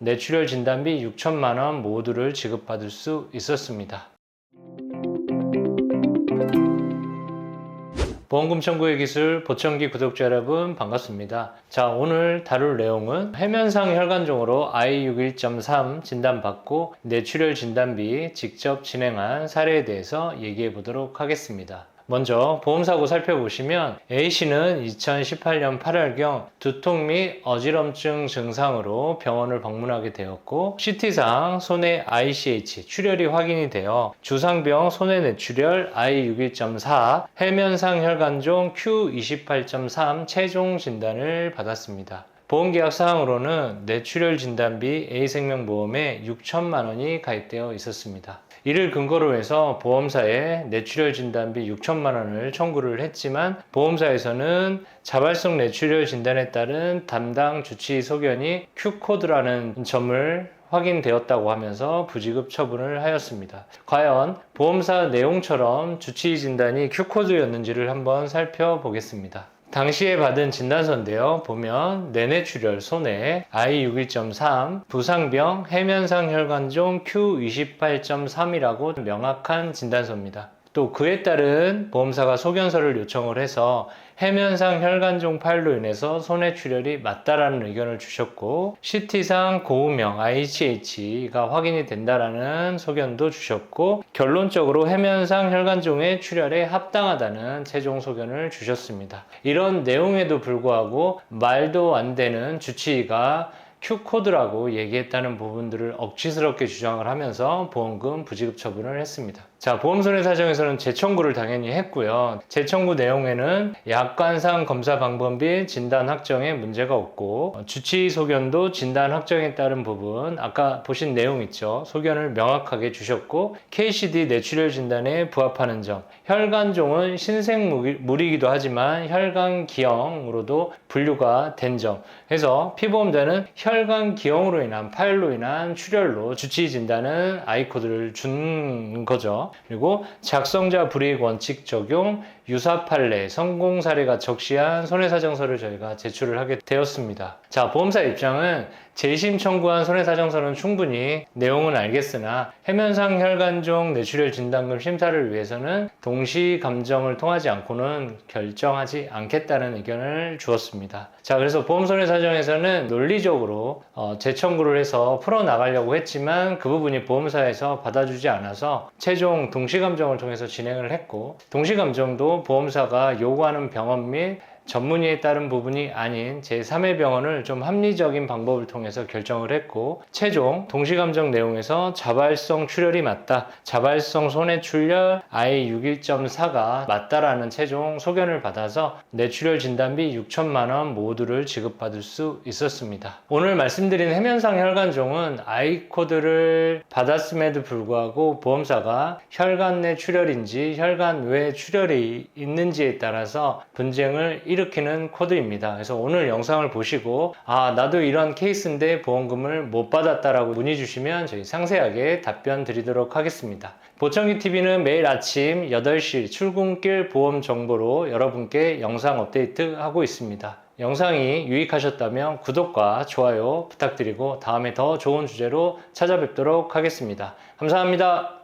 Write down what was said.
뇌출혈 진단비 6천만 원 모두를 지급받을 수 있었습니다. 보험금 청구의 기술 보청기 구독자 여러분 반갑습니다. 자 오늘 다룰 내용은 해면상 혈관종으로 I61.3 진단받고 뇌출혈 진단비 직접 진행한 사례에 대해서 얘기해 보도록 하겠습니다. 먼저 보험사고 살펴보시면 A씨는 2018년 8월경 두통 및 어지럼증 증상으로 병원을 방문하게 되었고 CT상 손해 ICH 출혈이 확인이 되어 주상병 손해 뇌출혈 I61.4 해면상 혈관종 Q28.3 최종 진단을 받았습니다. 보험계약 사항으로는 뇌출혈 진단비 A생명보험에 6천만 원이 가입되어 있었습니다. 이를 근거로 해서 보험사에 뇌출혈 진단비 6천만 원을 청구를 했지만 보험사에서는 자발성 뇌출혈 진단에 따른 담당 주치 소견이 Q코드라는 점을 확인되었다고 하면서 부지급 처분을 하였습니다. 과연 보험사 내용처럼 주치 진단이 Q코드였는지를 한번 살펴보겠습니다. 당시에 받은 진단서인데요. 보면 내뇌출혈 손해 I61.3 부상병 해면상 혈관종 Q28.3이라고 명확한 진단서입니다. 또 그에 따른 보험사가 소견서를 요청을 해서 해면상 혈관종 파일로 인해서 손해 출혈이 맞다라는 의견을 주셨고 CT상 고우명 ICH가 확인이 된다라는 소견도 주셨고 결론적으로 해면상 혈관종의 출혈에 합당하다는 최종 소견을 주셨습니다. 이런 내용에도 불구하고 말도 안 되는 주치의가 Q코드라고 얘기했다는 부분들을 억지스럽게 주장을 하면서 보험금 부지급 처분을 했습니다. 자, 보험손해 사정에서는 재청구를 당연히 했고요. 재청구 내용에는 약관상 검사 방법 및 진단 확정에 문제가 없고 어, 주치 소견도 진단 확정에 따른 부분 아까 보신 내용 있죠. 소견을 명확하게 주셨고 KCD 뇌출혈 진단에 부합하는 점 혈관종은 신생물이기도 하지만 혈관 기형으로도 분류가 된 점. 그래서 피보험자는 혈관 기형으로 인한 파열로 인한 출혈로 주치 진단은 아이코드를 준 거죠. 그리고 작성자 불이익 원칙 적용 유사 판례 성공 사례가 적시한 손해사정서를 저희가 제출을 하게 되었습니다. 자, 보험사 입장은 재심 청구한 손해사정서는 충분히 내용은 알겠으나 해면상 혈관종 뇌출혈 진단금 심사를 위해서는 동시 감정을 통하지 않고는 결정하지 않겠다는 의견을 주었습니다. 자, 그래서 보험손해사정에서는 논리적으로 어, 재청구를 해서 풀어 나가려고 했지만 그 부분이 보험사에서 받아주지 않아서 최종 동시 감정을 통해서 진행을 했고 동시 감정도 보험사가 요구하는 병원 및 전문의에 따른 부분이 아닌 제3의 병원을 좀 합리적인 방법을 통해서 결정을 했고 최종 동시감정 내용에서 자발성 출혈이 맞다 자발성 손해 출혈 I61.4가 맞다라는 최종 소견을 받아서 뇌출혈 진단비 6천만 원 모두를 지급받을 수 있었습니다. 오늘 말씀드린 해면상 혈관종은 아이코드를 받았음에도 불구하고 보험사가 혈관 내 출혈인지 혈관 외 출혈이 있는지에 따라서 분쟁을 일으키는 코드입니다. 그래서 오늘 영상을 보시고 아 나도 이런 케이스인데 보험금을 못 받았다라고 문의 주시면 저희 상세하게 답변 드리도록 하겠습니다. 보청기 TV는 매일 아침 8시 출근길 보험 정보로 여러분께 영상 업데이트 하고 있습니다. 영상이 유익하셨다면 구독과 좋아요 부탁드리고 다음에 더 좋은 주제로 찾아뵙도록 하겠습니다. 감사합니다.